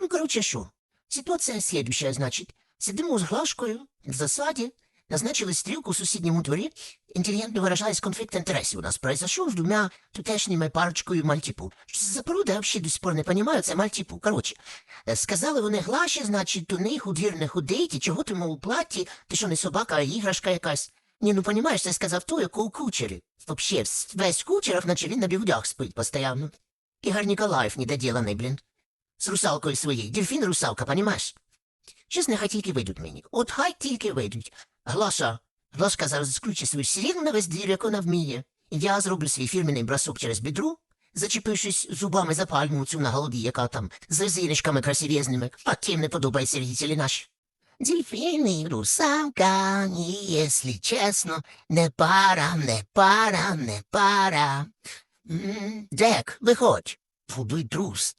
Ну, короче, що? Ситуація следующая, значить. Сидимо з Глашкою в засаді, назначили стрілку в сусідньому дворі. Інтелігентно виражаясь, конфлікт інтересів у нас произошов з двома тутешніми парочкою мальтіпу. Що це за порода, я взагалі до сих пор не розумію, це мальтіпу. Коротше, е, сказали вони Глаші, значить, до них у двір не ходить, і чого ти, мов, у платі, ти що не собака, а іграшка якась. Ні, ну понімаєш, це сказав той, як у кучері. Вообще, весь кучеров, наче він на бігудях спить постійно. Ігор Ніколаєв недоділений, блін. З русалкою своєю. Дельфін русалка, понімаєш? Щось нехай тільки вийдуть мені. От хай тільки вийдуть. Глаша, Глашка зараз скручить свою сиріну на весь двір, як вона вміє. Я зроблю свій фірменний бросок через бідру, зачепившись зубами за пальму цю на голові, яка там з резиночками красивезними. А ким не подобається рідителі наші. Дельфіни, русалка, і, якщо чесно, не пара, не пара, не пара. М, Джек, pour deux douces.